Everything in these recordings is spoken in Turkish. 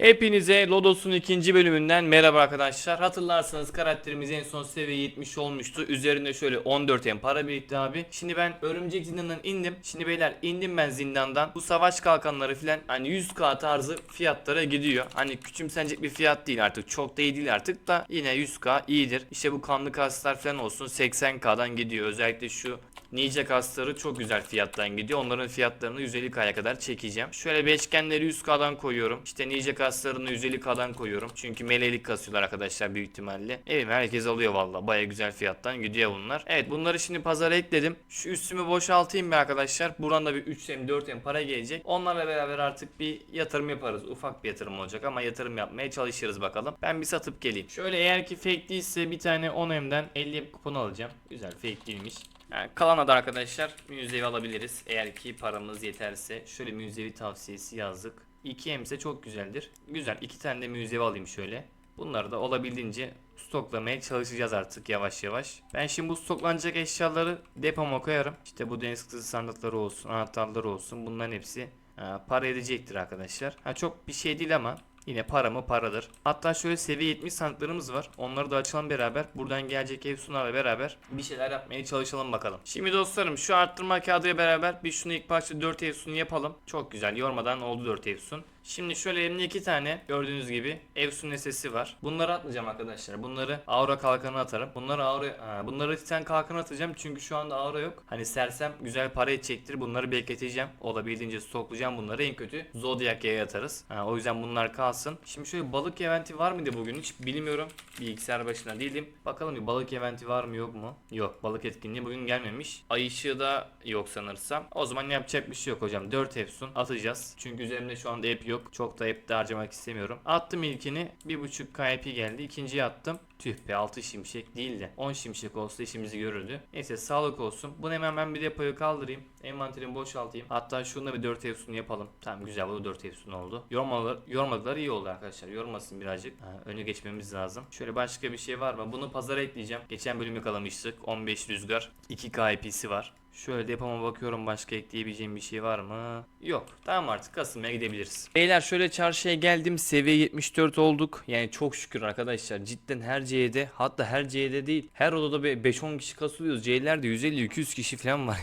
Hepinize Lodos'un ikinci bölümünden merhaba arkadaşlar. Hatırlarsanız karakterimiz en son seviye 70 olmuştu. Üzerinde şöyle 14 en para birikti abi. Şimdi ben örümcek zindanından indim. Şimdi beyler indim ben zindandan. Bu savaş kalkanları filan hani 100k tarzı fiyatlara gidiyor. Hani küçümsenecek bir fiyat değil artık. Çok da iyi değil artık da yine 100k iyidir. İşte bu kanlı kaslar falan olsun 80k'dan gidiyor. Özellikle şu Ninja kasları çok güzel fiyattan gidiyor. Onların fiyatlarını 150k'ya kadar çekeceğim. Şöyle beşgenleri 100k'dan koyuyorum. İşte Ninja kaslarını 150k'dan koyuyorum. Çünkü melelik kasıyorlar arkadaşlar büyük ihtimalle. Evet herkes alıyor valla. Baya güzel fiyattan gidiyor bunlar. Evet bunları şimdi pazara ekledim. Şu üstümü boşaltayım bir arkadaşlar. Buradan da bir 3M 4M para gelecek. Onlarla beraber artık bir yatırım yaparız. Ufak bir yatırım olacak ama yatırım yapmaya çalışırız bakalım. Ben bir satıp geleyim. Şöyle eğer ki fake değilse bir tane 10M'den 50 kupon alacağım. Güzel fake değilmiş. Yani kalan da arkadaşlar müzevi alabiliriz. Eğer ki paramız yeterse. Şöyle müzevi tavsiyesi yazdık. 2M ise çok güzeldir. Güzel. iki tane de müzevi alayım şöyle. Bunları da olabildiğince stoklamaya çalışacağız artık yavaş yavaş. Ben şimdi bu stoklanacak eşyaları depoma koyarım. İşte bu deniz kızı sandıkları olsun, anahtarları olsun. Bunların hepsi ha, para edecektir arkadaşlar. Ha, çok bir şey değil ama Yine para mı paradır. Hatta şöyle seviye 70 sandıklarımız var. Onları da açalım beraber. Buradan gelecek ev sunarla beraber bir şeyler yapmaya çalışalım bakalım. Şimdi dostlarım şu arttırma kağıdıyla beraber bir şunu ilk başta 4 ev sunu yapalım. Çok güzel yormadan oldu 4 ev sun. Şimdi şöyle elimde iki tane gördüğünüz gibi ev sun nesesi var. Bunları atmayacağım arkadaşlar. Bunları aura kalkanı atarım. Bunları aura bunları titan kalkanı atacağım çünkü şu anda aura yok. Hani sersem güzel para edecektir. Bunları bekleteceğim. Olabildiğince stoklayacağım bunları. En kötü Zodiac yaya atarız. Ha, o yüzden bunlar kalsın. Şimdi şöyle balık eventi var mıydı bugün hiç bilmiyorum. Bilgisayar başına değilim. Bakalım bir balık eventi var mı yok mu? Yok balık etkinliği bugün gelmemiş. Ay ışığı da yok sanırsam. O zaman yapacak bir şey yok hocam. 4 Efsun atacağız. Çünkü üzerimde şu anda ep yok. Çok da ep de harcamak istemiyorum. Attım ilkini. 1.5 KP geldi. İkinciyi attım. Tüh be 6 şimşek değil de 10 şimşek olsa işimizi görürdü. Neyse sağlık olsun. Bunu hemen ben bir depoya kaldırayım. Envanterimi boşaltayım. Hatta şunu da bir 4 efsun yapalım. Tamam güzel bu da 4 efsun oldu. Yormalar, yormadılar iyi oldu arkadaşlar. Yormasın birazcık. Ha, önü geçmemiz lazım. Şöyle başka bir şey var mı? Bunu pazara ekleyeceğim. Geçen bölüm yakalamıştık. 15 rüzgar. 2 KP'si var. Şöyle depoma bakıyorum başka ekleyebileceğim bir şey var mı? Yok. Tamam artık kasılmaya gidebiliriz. Beyler şöyle çarşıya geldim. Seviye 74 olduk. Yani çok şükür arkadaşlar. Cidden her C'de hatta her C'de değil. Her odada bir 5-10 kişi kasılıyoruz. C'lerde 150-200 kişi falan var.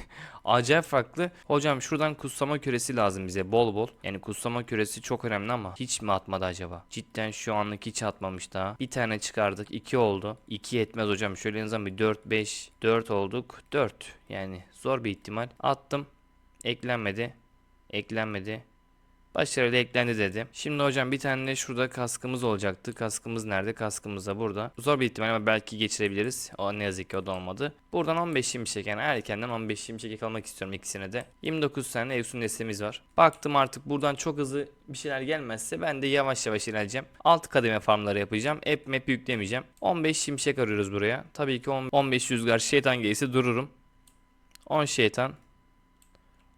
Acayip farklı. Hocam şuradan kutsama küresi lazım bize bol bol. Yani kutsama küresi çok önemli ama hiç mi atmadı acaba? Cidden şu anlık hiç atmamış daha. Bir tane çıkardık. 2 oldu. 2 yetmez hocam. Şöyle en bir 4 5 4 olduk. 4 yani zor bir ihtimal. Attım. Eklenmedi. Eklenmedi. Başarılı eklendi dedi. Şimdi hocam bir tane de şurada kaskımız olacaktı. Kaskımız nerede? Kaskımız da burada. Zor bir ihtimal ama belki geçirebiliriz. O ne yazık ki o da olmadı. Buradan 15 şimşek yani erkenden 15 şimşek yakalamak istiyorum ikisine de. 29 tane Evsun destemiz var. Baktım artık buradan çok hızlı bir şeyler gelmezse ben de yavaş yavaş ilerleyeceğim. Alt kademe farmları yapacağım. App map yüklemeyeceğim. 15 şimşek arıyoruz buraya. Tabii ki 10 15 rüzgar şeytan gelirse dururum. 10 şeytan.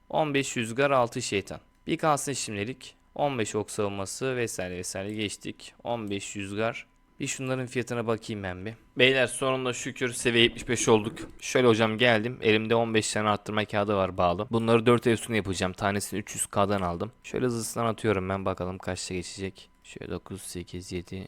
15 rüzgar 6 şeytan. Bir kalsın şimdilik. 15 ok savunması vesaire vesaire geçtik. 15 rüzgar. Bir şunların fiyatına bakayım ben bir. Beyler sonunda şükür seviye 75 olduk. Şöyle hocam geldim. Elimde 15 tane arttırma kağıdı var bağlı. Bunları 4 evsunu yapacağım. Tanesini 300k'dan aldım. Şöyle hızlısından atıyorum ben bakalım kaçta geçecek. Şöyle 9, 8, 7,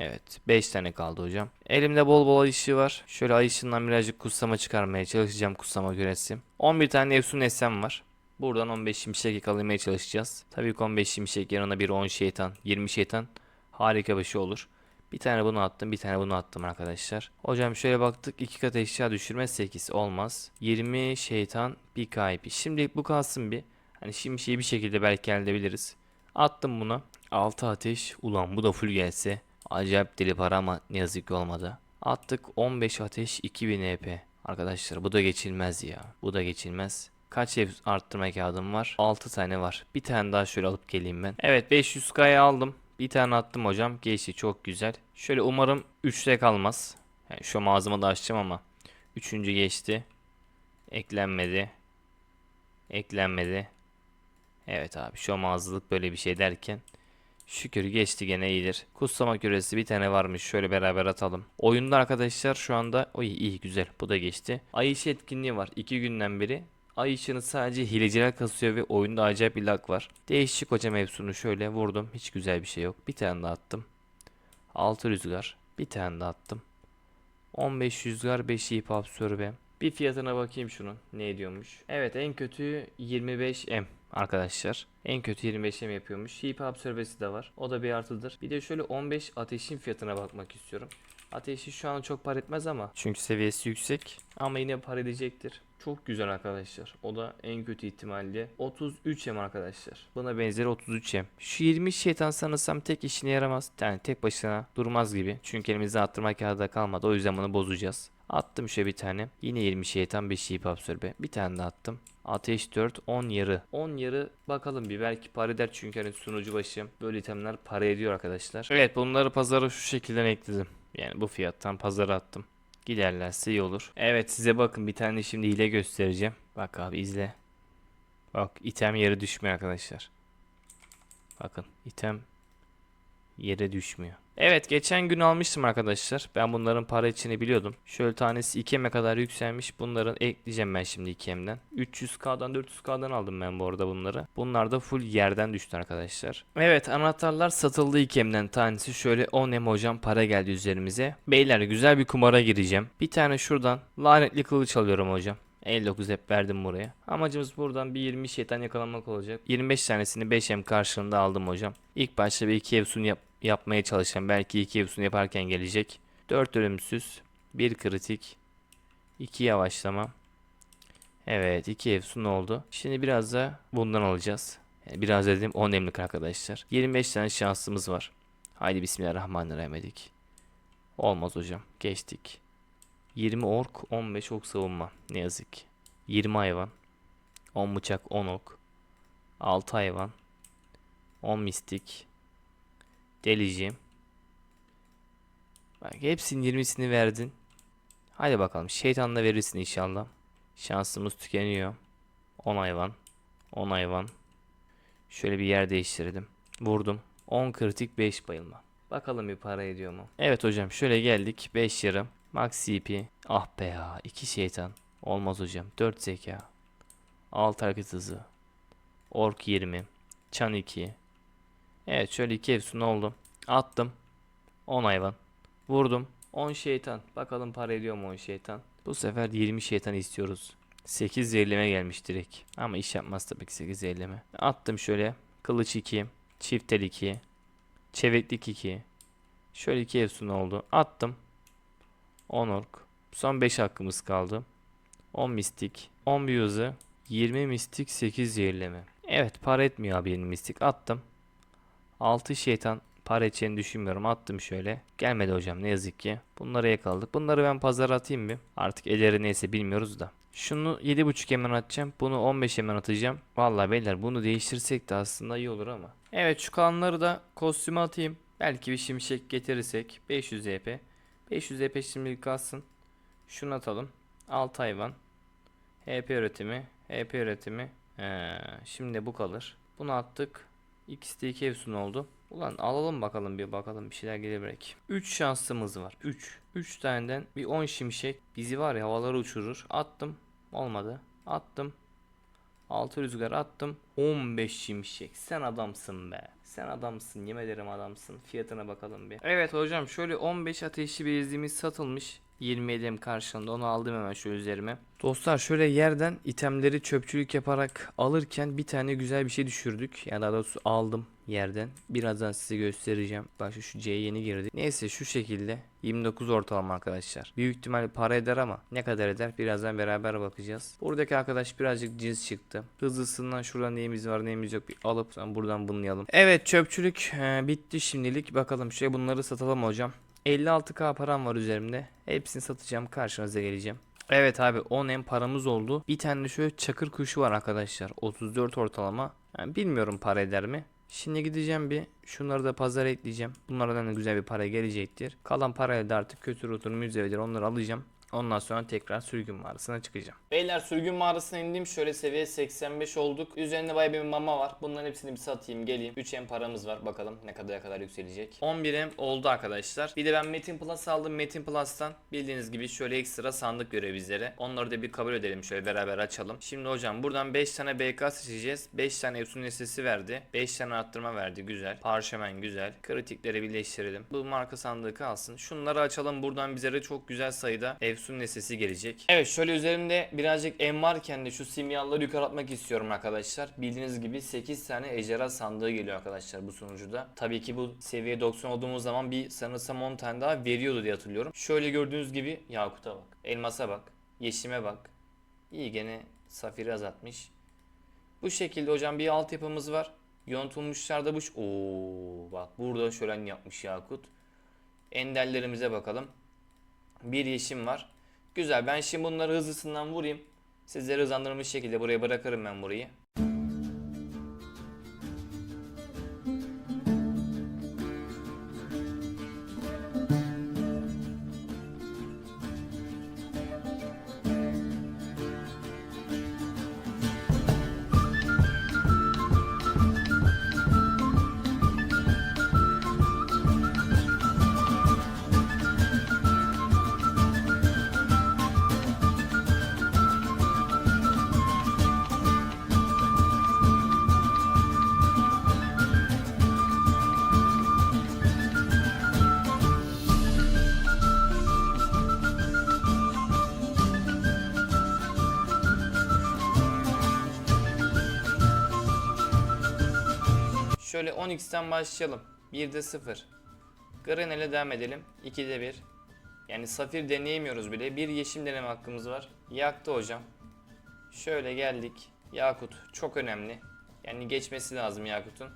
Evet 5 tane kaldı hocam. Elimde bol bol ayışı var. Şöyle ayışından birazcık kutsama çıkarmaya çalışacağım kutsama küresi. 11 tane Efsun SM var. Buradan 15 şimşek yakalamaya çalışacağız. Tabii ki 15 şimşek yanına bir 10 şeytan, 20 şeytan harika bir şey olur. Bir tane bunu attım, bir tane bunu attım arkadaşlar. Hocam şöyle baktık, iki kat eşya düşürme 8 olmaz. 20 şeytan, bir kayıp. Şimdilik bu kalsın bir. Hani şimşeği bir şekilde belki elde edebiliriz. Attım buna. 6 ateş. Ulan bu da full gelse. Acayip deli para ama ne yazık ki olmadı. Attık 15 ateş 2000 EP. Arkadaşlar bu da geçilmez ya. Bu da geçilmez. Kaç ev arttırma kağıdım var? 6 tane var. Bir tane daha şöyle alıp geleyim ben. Evet 500k'yı aldım. Bir tane attım hocam. Geçti çok güzel. Şöyle umarım 3'te kalmaz. Yani şu mağazamı da açacağım ama. 3. geçti. Eklenmedi. Eklenmedi. Evet abi şu mağazalık böyle bir şey derken. Şükür geçti gene iyidir. Kutsama küresi bir tane varmış. Şöyle beraber atalım. Oyunda arkadaşlar şu anda o iyi, güzel. Bu da geçti. Ay etkinliği var. 2 günden beri ay ışığını sadece hileciler kasıyor ve oyunda acayip bir lag var. Değişik hocam Efsun'u şöyle vurdum. Hiç güzel bir şey yok. Bir tane daha attım. 6 rüzgar. Bir tane daha attım. 15 rüzgar 5 ip absorbe. Bir fiyatına bakayım şunun. Ne ediyormuş? Evet en kötü 25M arkadaşlar. En kötü 25M yapıyormuş. Heap absorbesi de var. O da bir artıdır. Bir de şöyle 15 ateşin fiyatına bakmak istiyorum. Ateşi şu an çok par etmez ama. Çünkü seviyesi yüksek. Ama yine par edecektir. Çok güzel arkadaşlar. O da en kötü ihtimalle 33M arkadaşlar. Buna benzeri 33M. Şu 20 şeytan sanırsam tek işine yaramaz. Yani tek başına durmaz gibi. Çünkü elimizde attırma kağıdı da kalmadı. O yüzden bunu bozacağız. Attım şöyle bir tane. Yine 20 şeytan 5 ip absorbe. Bir tane daha attım. Ateş 4 10 yarı. 10 yarı bakalım bir belki para eder çünkü hani sunucu başı böyle itemler para ediyor arkadaşlar. Evet bunları pazara şu şekilde ekledim. Yani bu fiyattan pazara attım. Giderlerse iyi olur. Evet size bakın bir tane şimdi hile göstereceğim. Bak abi izle. Bak item yere düşmüyor arkadaşlar. Bakın item yere düşmüyor. Evet geçen gün almıştım arkadaşlar. Ben bunların para içini biliyordum. Şöyle tanesi 2M'e kadar yükselmiş. Bunların ekleyeceğim ben şimdi 2M'den. 300K'dan 400K'dan aldım ben bu arada bunları. Bunlar da full yerden düştü arkadaşlar. Evet anahtarlar satıldı 2M'den tanesi. Şöyle 10M hocam para geldi üzerimize. Beyler güzel bir kumara gireceğim. Bir tane şuradan lanetli kılıç alıyorum hocam. 59 hep verdim buraya. Amacımız buradan bir 20 şeytan yakalamak olacak. 25 tanesini 5M karşılığında aldım hocam. İlk başta bir 2 Evsun yap yapmaya çalışacağım. Belki 2 Evsun yaparken gelecek. 4 ölümsüz. 1 kritik. 2 yavaşlama. Evet 2 Evsun oldu. Şimdi biraz da bundan alacağız. Yani biraz dediğim 10 emlik arkadaşlar. 25 tane şansımız var. Haydi bismillahirrahmanirrahim dedik. Olmaz hocam. Geçtik. 20 ork, 15 ok savunma. Ne yazık ki. 20 hayvan. 10 bıçak, 10 ok. 6 hayvan. 10 mistik. Delici. Bak hepsinin 20'sini verdin. Hadi bakalım şeytanla verirsin inşallah. Şansımız tükeniyor. 10 hayvan. 10 hayvan. Şöyle bir yer değiştirdim. Vurdum. 10 kritik 5 bayılma. Bakalım bir para ediyor mu? Evet hocam şöyle geldik. 5 yarım. Max CP. Ah be ya. 2 şeytan. Olmaz hocam. 4 zeka. 6 hareket hızı. Ork 20. Çan 2. Evet şöyle 2 efsun oldu. Attım. 10 hayvan. Vurdum. 10 şeytan. Bakalım para ediyor mu 10 şeytan. Bu sefer 20 şeytan istiyoruz. 8 zehirleme gelmiş direkt. Ama iş yapmaz tabii ki 8 zehirleme. Attım şöyle. Kılıç 2. Çiftel 2. Çeviklik 2. Şöyle 2 efsun oldu. Attım. 10 ork. Son 5 hakkımız kaldı. 10 mistik. 10 büyüzü. 20 mistik 8 zehirleme. Evet para etmiyor abi benim mistik. Attım. 6 şeytan para edeceğini düşünmüyorum. Attım şöyle. Gelmedi hocam ne yazık ki. Bunları yakaladık. Bunları ben pazara atayım bir. Artık ederi neyse bilmiyoruz da. Şunu 7.5 hemen atacağım. Bunu 15 hemen atacağım. Vallahi beyler bunu değiştirsek de aslında iyi olur ama. Evet şu kalanları da kostüme atayım. Belki bir şimşek getirirsek. 500 EP. 500 EP şimdilik kalsın. Şunu atalım. 6 hayvan. HP üretimi. HP üretimi. Ee, şimdi bu kalır. Bunu attık. İkisi de 2 evsun oldu. Ulan alalım bakalım bir bakalım bir şeyler gelir belki. 3 şansımız var. 3. 3 taneden bir 10 şimşek bizi var ya havalara uçurur. Attım. Olmadı. Attım. 6 rüzgar attım. 15 şimşek. Sen adamsın be. Sen adamsın. Yemin adamsın. Fiyatına bakalım bir. Evet hocam şöyle 15 ateşli bezimiz satılmış. 27 em karşılığında onu aldım hemen şu üzerime. Dostlar şöyle yerden itemleri çöpçülük yaparak alırken bir tane güzel bir şey düşürdük. Yani daha doğrusu aldım yerden. Birazdan size göstereceğim. Bak şu, C'ye yeni girdi. Neyse şu şekilde 29 ortalama arkadaşlar. Büyük ihtimal para eder ama ne kadar eder birazdan beraber bakacağız. Buradaki arkadaş birazcık cins çıktı. Hızlısından şurada neyimiz var neyimiz yok bir alıp buradan bunlayalım. Evet çöpçülük e, bitti şimdilik. Bakalım şöyle bunları satalım hocam. 56k param var üzerimde. Hepsini satacağım karşınıza geleceğim. Evet abi 10 en paramız oldu. Bir tane de şöyle çakır kuşu var arkadaşlar. 34 ortalama. Yani bilmiyorum para eder mi. Şimdi gideceğim bir şunları da pazara ekleyeceğim. Bunlardan da güzel bir para gelecektir. Kalan parayla da artık kötü rutunumu üzeredir onları alacağım. Ondan sonra tekrar sürgün mağarasına çıkacağım. Beyler sürgün mağarasına indim. Şöyle seviye 85 olduk. Üzerinde bayağı bir mama var. Bunların hepsini bir satayım geleyim. 3 em paramız var. Bakalım ne kadar kadar yükselecek. 11 em oldu arkadaşlar. Bir de ben Metin Plus aldım. Metin Plus'tan bildiğiniz gibi şöyle ekstra sandık görev bizlere. Onları da bir kabul edelim. Şöyle beraber açalım. Şimdi hocam buradan 5 tane BK seçeceğiz. 5 tane Efsun listesi verdi. 5 tane arttırma verdi. Güzel. Parşömen güzel. Kritikleri birleştirelim. Bu marka sandığı kalsın. Şunları açalım. Buradan bizlere çok güzel sayıda Efsun listesi gelecek. Evet şöyle üzerimde birazcık em varken de şu simyaları yukarı atmak istiyorum arkadaşlar. Bildiğiniz gibi 8 tane ejderha sandığı geliyor arkadaşlar bu sunucuda. Tabii ki bu seviye 90 olduğumuz zaman bir sanırsam 10 tane daha veriyordu diye hatırlıyorum. Şöyle gördüğünüz gibi Yakut'a bak. Elmas'a bak. Yeşime bak. İyi gene safiri azaltmış. Bu şekilde hocam bir altyapımız var. Yontulmuşlar da bu. Oo bak burada şölen yapmış Yakut. Enderlerimize bakalım. Bir yeşim var. Güzel ben şimdi bunları hızlısından vurayım. Sizleri hızlandırılmış şekilde buraya bırakırım ben burayı. Şöyle 10x'ten başlayalım. 1'de 0. Grenel'e devam edelim. 2'de 1. Yani safir deneyemiyoruz bile. Bir yeşim deneme hakkımız var. Yaktı hocam. Şöyle geldik. Yakut çok önemli. Yani geçmesi lazım Yakut'un.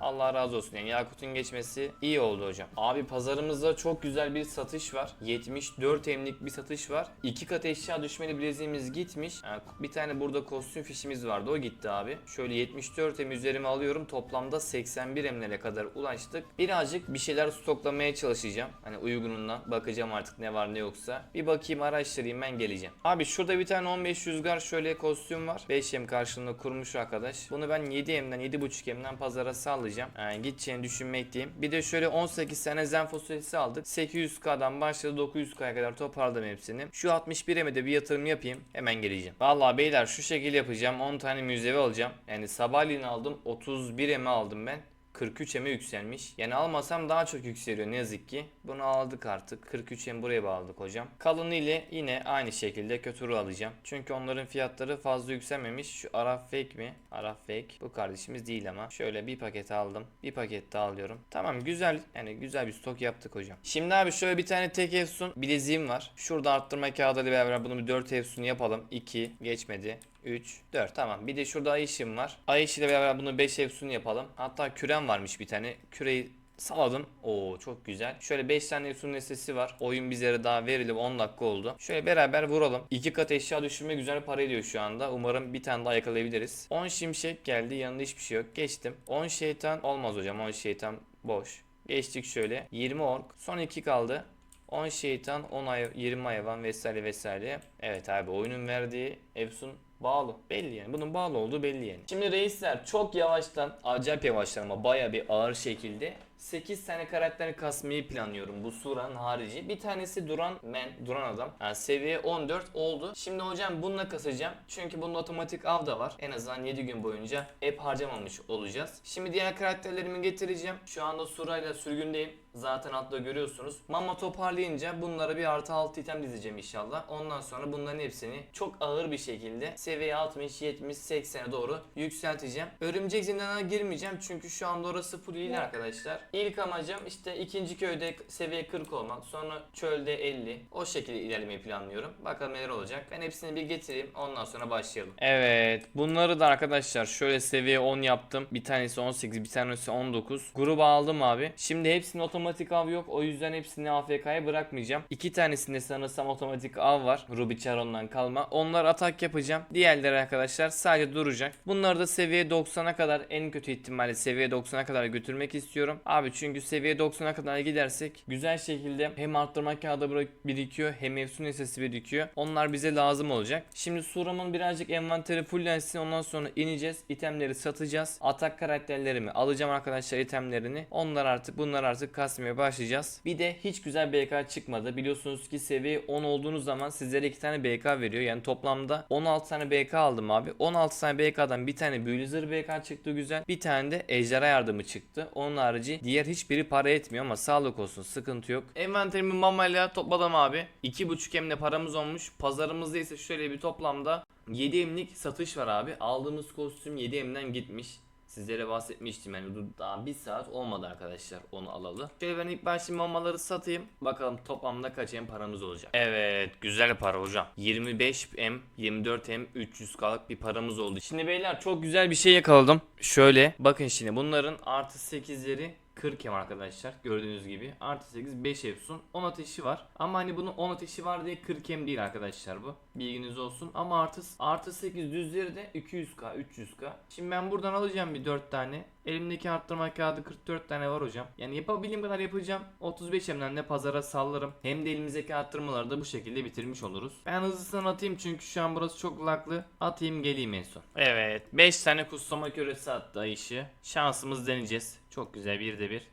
Allah razı olsun yani Yakut'un geçmesi iyi oldu hocam. Abi pazarımızda çok güzel bir satış var. 74 emlik bir satış var. İki kat eşya düşmeli bileziğimiz gitmiş. Yani bir tane burada kostüm fişimiz vardı o gitti abi. Şöyle 74 em üzerime alıyorum. Toplamda 81 emlere kadar ulaştık. Birazcık bir şeyler stoklamaya çalışacağım. Hani uygunundan bakacağım artık ne var ne yoksa. Bir bakayım araştırayım ben geleceğim. Abi şurada bir tane 15 rüzgar şöyle kostüm var. 5 em karşılığında kurmuş arkadaş. Bunu ben 7 emden 7.5 emden pazara sallayacağım. Yani gideceğini düşünmekteyim. Bir de şöyle 18 tane zen fasulyesi aldık. 800k'dan başladı 900k'ya kadar toparladım hepsini. Şu 61 eme de bir yatırım yapayım. Hemen geleceğim. Vallahi beyler şu şekilde yapacağım. 10 tane müzevi alacağım. Yani sabahleyin aldım. 31 eme aldım ben. 43 eme yükselmiş. Yani almasam daha çok yükseliyor ne yazık ki. Bunu aldık artık. 43 em buraya bağladık hocam. Kalını ile yine aynı şekilde kötürü alacağım. Çünkü onların fiyatları fazla yükselmemiş. Şu Araf fake mi? Araf fake. Bu kardeşimiz değil ama. Şöyle bir paket aldım. Bir paket daha alıyorum. Tamam güzel. Yani güzel bir stok yaptık hocam. Şimdi abi şöyle bir tane tek efsun bileziğim var. Şurada arttırma kağıdıyla beraber bunu bir 4 efsun yapalım. 2 geçmedi. 3, 4 tamam. Bir de şurada ay ışığım var. Ay ile beraber bunu 5 efsun yapalım. Hatta kürem varmış bir tane. Küreyi Saladım. Oo çok güzel. Şöyle 5 tane efsun listesi var. Oyun bizlere daha verildi 10 dakika oldu. Şöyle beraber vuralım. 2 kat eşya düşürme güzel para ediyor şu anda. Umarım bir tane daha yakalayabiliriz. 10 şimşek geldi. Yanında hiçbir şey yok. Geçtim. 10 şeytan olmaz hocam. 10 şeytan boş. Geçtik şöyle. 20 ork. Son 2 kaldı. 10 şeytan, 10 ay 20 hayvan vesaire vesaire. Evet abi oyunun verdiği Efsun bağlı. Belli yani. Bunun bağlı olduğu belli yani. Şimdi reisler çok yavaştan, acayip yavaştan ama baya bir ağır şekilde 8 tane karakter kasmayı planlıyorum bu suranın harici. Bir tanesi Duran Men, Duran adam. Yani seviye 14 oldu. Şimdi hocam bununla kasacağım. Çünkü bunun otomatik av da var. En azından 7 gün boyunca hep harcamamış olacağız. Şimdi diğer karakterlerimi getireceğim. Şu anda surayla sürgündeyim. Zaten altta görüyorsunuz. Mama toparlayınca bunlara bir artı 6 item dizeceğim inşallah. Ondan sonra bunların hepsini çok ağır bir şekilde seviye 60, 70, 80'e doğru yükselteceğim. Örümcek zindanına girmeyeceğim çünkü şu anda orası full il arkadaşlar. İlk amacım işte ikinci köyde seviye 40 olmak. Sonra çölde 50. O şekilde ilerlemeyi planlıyorum. Bakalım neler olacak. Ben hepsini bir getireyim. Ondan sonra başlayalım. Evet. Bunları da arkadaşlar şöyle seviye 10 yaptım. Bir tanesi 18, bir tanesi 19. Gruba aldım abi. Şimdi hepsinin otomatik av yok. O yüzden hepsini AFK'ya bırakmayacağım. İki tanesinde sanırsam otomatik av var. Ruby Charon'dan kalma. Onlar atak yapacağım. Diğerleri arkadaşlar sadece duracak. Bunları da seviye 90'a kadar en kötü ihtimalle seviye 90'a kadar götürmek istiyorum. Abi abi çünkü seviye 90'a kadar gidersek güzel şekilde hem arttırma kağıdı birikiyor hem efsun esesi birikiyor. Onlar bize lazım olacak. Şimdi Suram'ın birazcık envanteri fullensin ondan sonra ineceğiz. itemleri satacağız. Atak karakterlerimi alacağım arkadaşlar itemlerini. Onlar artık bunlar artık kasmaya başlayacağız. Bir de hiç güzel BK çıkmadı. Biliyorsunuz ki seviye 10 olduğunuz zaman sizlere 2 tane BK veriyor. Yani toplamda 16 tane BK aldım abi. 16 tane BK'dan bir tane büyülü zırh BK çıktı güzel. Bir tane de ejderha yardımı çıktı. Onun harici diğer hiçbiri para etmiyor ama sağlık olsun sıkıntı yok. Envanterimi mamayla topladım abi. 2.5 emle paramız olmuş. Pazarımızda ise şöyle bir toplamda 7 emlik satış var abi. Aldığımız kostüm 7 emden gitmiş. Sizlere bahsetmiştim yani daha bir saat olmadı arkadaşlar onu alalı. Şöyle ben ilk başta mamaları satayım. Bakalım toplamda kaç em paramız olacak. Evet güzel para hocam. 25 em 24 em 300k'lık bir paramız oldu. Şimdi beyler çok güzel bir şey yakaladım. Şöyle bakın şimdi bunların artı 8'leri 40 em arkadaşlar gördüğünüz gibi. Artı 8 5 efsun. 10 ateşi var. Ama hani bunun 10 ateşi var diye 40 em değil arkadaşlar bu. Bilginiz olsun. Ama artı artı 8 düzleri de 200k 300k şimdi ben buradan alacağım bir 4 tane elimdeki arttırma kağıdı 44 tane var hocam. Yani yapabildiğim kadar yapacağım. 35 emden de pazara sallarım. Hem de elimizdeki arttırmaları da bu şekilde bitirmiş oluruz. Ben hızlısından atayım çünkü şu an burası çok laklı atayım geleyim en son. Evet 5 tane kutsama küresi attı Ayşe. Şansımız deneyeceğiz. Çok güzel 1'de 1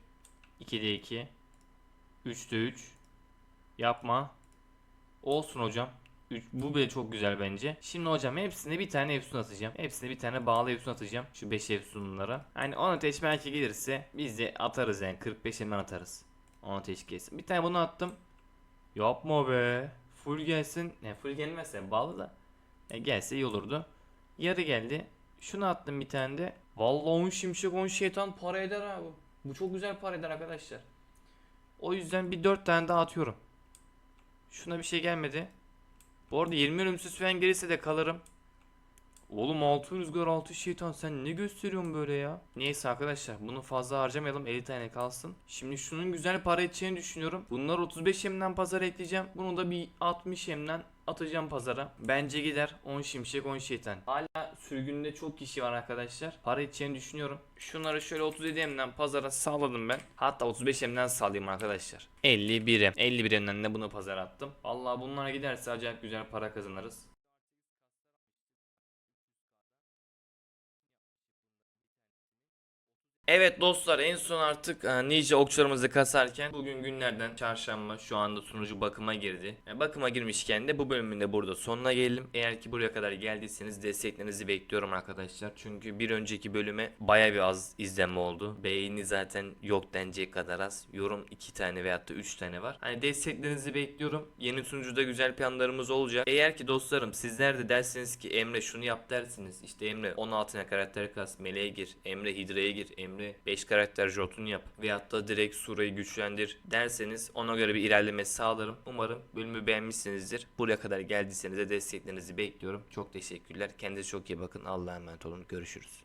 2'de 2 3'te 3 Yapma. Olsun hocam. Üç- bu bile çok güzel bence. Şimdi hocam hepsine bir tane efsun atacağım. Hepsine bir tane bağlı efsun atacağım. Şu 5 efsunlara. Hani 10 ateş belki gelirse biz de atarız yani. 45 hemen atarız. 10 ateş gelsin. Bir tane bunu attım. Yapma be. Full gelsin. Ne full gelmezse bağlı da. E, gelse iyi olurdu. Yarı geldi. Şunu attım bir tane de. Vallahi 10 şimşek 10 şeytan para eder abi. Bu çok güzel para eder arkadaşlar. O yüzden bir 4 tane daha atıyorum. Şuna bir şey gelmedi. Bu arada 20 ölümsüz falan gelirse de kalırım. Oğlum 6 rüzgar 6 şeytan sen ne gösteriyorsun böyle ya? Neyse arkadaşlar bunu fazla harcamayalım 50 tane kalsın. Şimdi şunun güzel para edeceğini düşünüyorum. Bunlar 35 yemden pazara ekleyeceğim. Bunu da bir 60 yemden atacağım pazara. Bence gider 10 şimşek 10 şeytan. Hala sürgünde çok kişi var arkadaşlar. Para edeceğini düşünüyorum. Şunları şöyle 37 emden pazara sağladım ben. Hatta 35 emden sağlayayım arkadaşlar. 51 em. 51 emden de bunu pazara attım. Allah bunlara giderse acayip güzel para kazanırız. Evet dostlar en son artık e, Ninja okçularımızı kasarken bugün günlerden çarşamba şu anda sunucu bakıma girdi. E, bakıma girmişken de bu bölümün de burada sonuna gelelim. Eğer ki buraya kadar geldiyseniz desteklerinizi bekliyorum arkadaşlar. Çünkü bir önceki bölüme baya bir az izlenme oldu. Beğeni zaten yok denecek kadar az. Yorum 2 tane veyahut da 3 tane var. Hani desteklerinizi bekliyorum. Yeni sunucuda güzel planlarımız olacak. Eğer ki dostlarım sizler de derseniz ki Emre şunu yap dersiniz. İşte Emre 16'ına karakter kas, meleğe gir, Emre Hidra'ya gir, Emre 5 karakter jotunu yap veyahut da direkt Sura'yı güçlendir derseniz ona göre bir ilerleme sağlarım. Umarım bölümü beğenmişsinizdir. Buraya kadar geldiyseniz de desteklerinizi bekliyorum. Çok teşekkürler. Kendinize çok iyi bakın. Allah'a emanet olun. Görüşürüz.